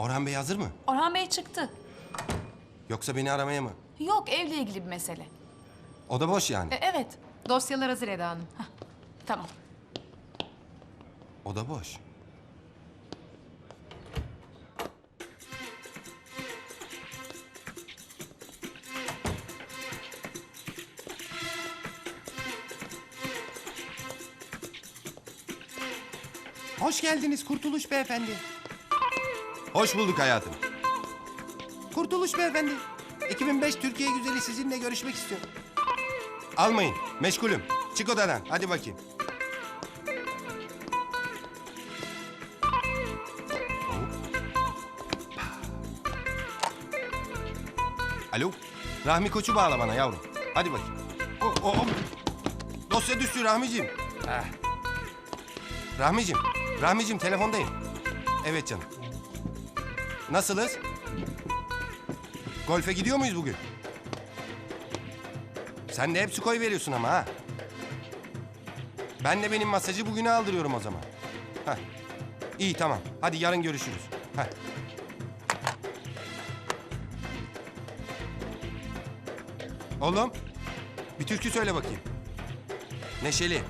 Orhan Bey hazır mı? Orhan Bey çıktı. Yoksa beni aramaya mı? Yok evle ilgili bir mesele. O da boş yani. E, evet. Dosyalar hazır Eda Hanım. Tamam. O da boş. Hoş geldiniz Kurtuluş Beyefendi. Hoş bulduk hayatım. Kurtuluş Beyefendi. 2005 Türkiye Güzeli sizinle görüşmek istiyorum. Almayın, meşgulüm. Çık odadan, hadi bakayım. Alo, Rahmi Koç'u bağla bana yavrum. Hadi bakayım. O, o, o. Dosya düştü Rahmiciğim. Ah. Rahmiciğim, Rahmiciğim telefondayım. Evet canım. Nasılız? Golfe gidiyor muyuz bugün? Sen de hep su koy veriyorsun ama ha. Ben de benim masajı bugüne aldırıyorum o zaman. Heh. İyi tamam. Hadi yarın görüşürüz. Heh. Oğlum, bir türkü söyle bakayım. Neşeli.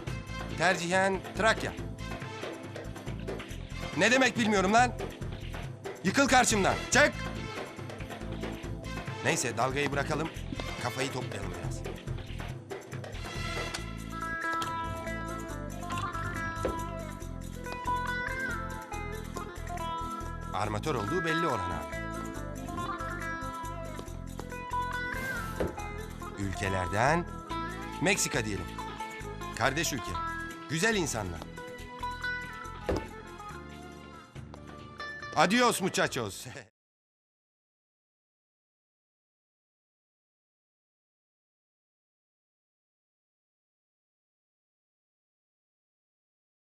Tercihen Trakya. Ne demek bilmiyorum lan. Yıkıl karşımdan. Çık. Neyse dalgayı bırakalım. Kafayı toplayalım biraz. Armatör olduğu belli Orhan abi. Ülkelerden Meksika diyelim. Kardeş ülke. Güzel insanlar. Adios muchachos.